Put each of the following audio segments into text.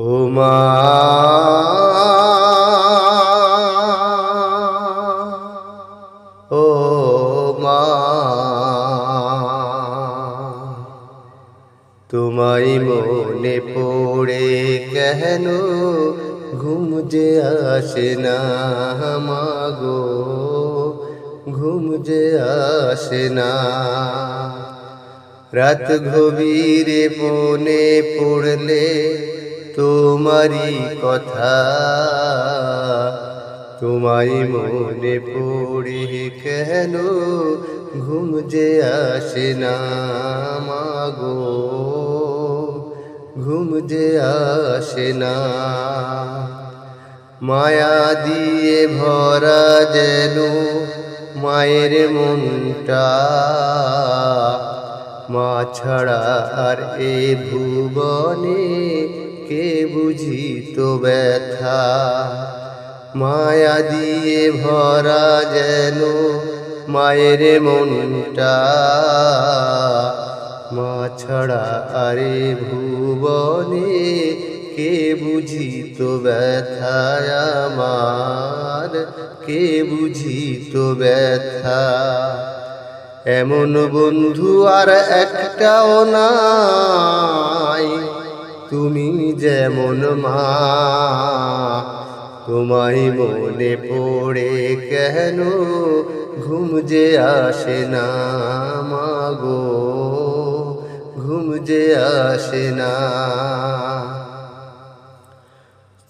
ও মা ও মা তোমায় মনে পড়ে কেন ঘুম যে আসে না মাগো? ঘুম যে আসে না। রাত গভীরে মনে পড়লে তোমারই কথা, তোমায় মনে পড়ে কেন? ঘুম যে আসে না মাগো, ঘুম যে আসে না। মায়া দিয়ে ভরা যেন মায়ের মনটা, মা ছাড়া আর এ ভুবনে কে বুঝিত ব্যথা। মায়া দিয়ে ভরা যেন মায়ের মনটা। মা ছাড়া আরে ভুবনে কে বুঝিত ব্যথায় আমার? কে বুঝিত ব্যথা? এমন বন্ধু আর একটাও নাই। তুমি যেমন মা, তোমায় মনে পড়ে কেন? ঘুম যে আসে না মাগো ঘুম যে আসে না।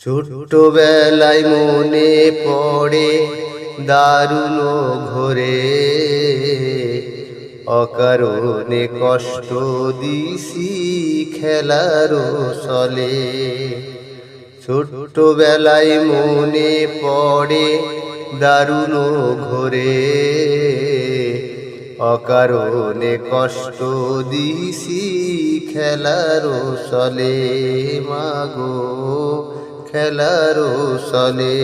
ছোট্টবেলায় মনে পড়ে দারুণ ঘরে অকারণে কষ্ট দিছি খেলার চলে। ছোট্টবেলায় মনে পড়ে দারুণ ঘরে। অকারণে কষ্ট দিছি খেলার চলে। মাগো, খেলার চলে।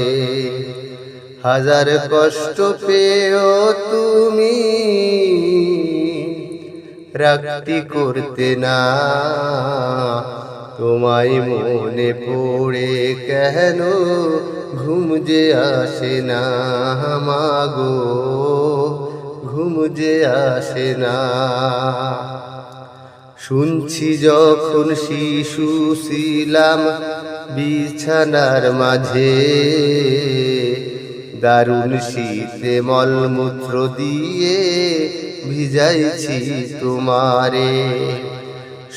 হাজার কষ্ট পেও তুমি রাগটি করতে না। তোমায় মনে পড়ে কেন? ঘুম যে আসে না মাগো, ঘুম যে আসে না। শুনছি যখন শিশু ছিলাম বিছানার মাঝে। দারুণ শীতে মলমূত্র দিয়ে ভিজাইছি তোমারে।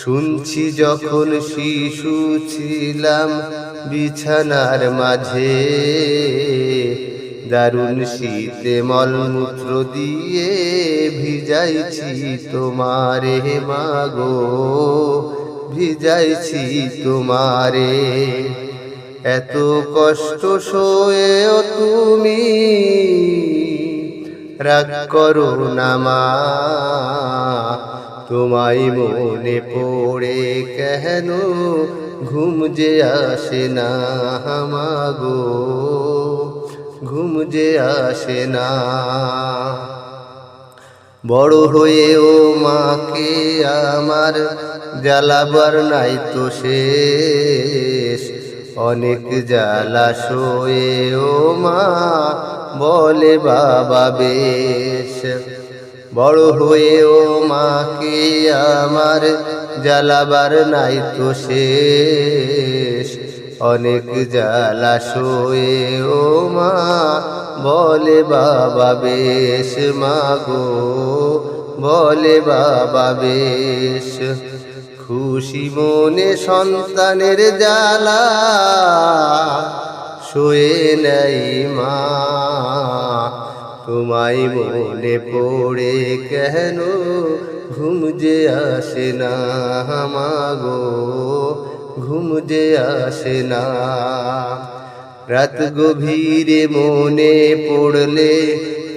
শুনছি যখন শিশু ছিলাম বিছানার মাঝে, দারুণ শীতে মলমূত্র দিয়ে ভিজাইছি তোমারে। মাগো, ভিজাইছি তোমারে। এত কষ্ট সয়েও তুমি রাগ করো না মা। তোমায় মনে পড়ে কেন ঘুম যে আসে না মাগো? ঘুম যে আসে না। বড় হয়ে ও মাকে আমার জ্বালাবার নাই তো শেষ। অনেক জ্বালা শোয়ে ও মা বলে, বাবা বেশ। বড় হয়ে ও মাকে, আমার জ্বালাবার নাই তো শেষ। অনেক জ্বালা শোয়ে ও মা বলে, বাবা বেশ মাগো বলে, বাবা বেশ। খুশি মনে সন্তানের জ্বালা শোয়ে নাই মা। তোমায় মনে পড়ে কেন ঘুম যে আসে না মাগো ঘুম যে আসে না। রাত গভীরে মনে পড়লে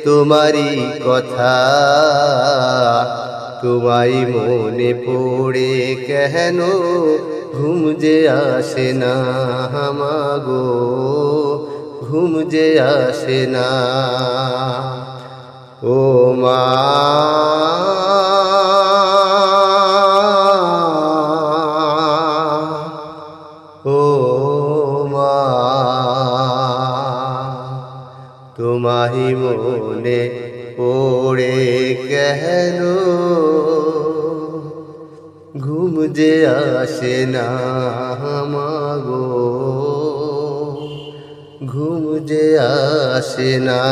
তোমারই কথা তোমাই মনে পড়ে কেন? ঘুম যে আসে না মাগো ঘুম যে আসে না। ও মা তোমাহি মনে পড়ে কেন? ঘুম যে আসে না মাগো। ঘুম যে আসে না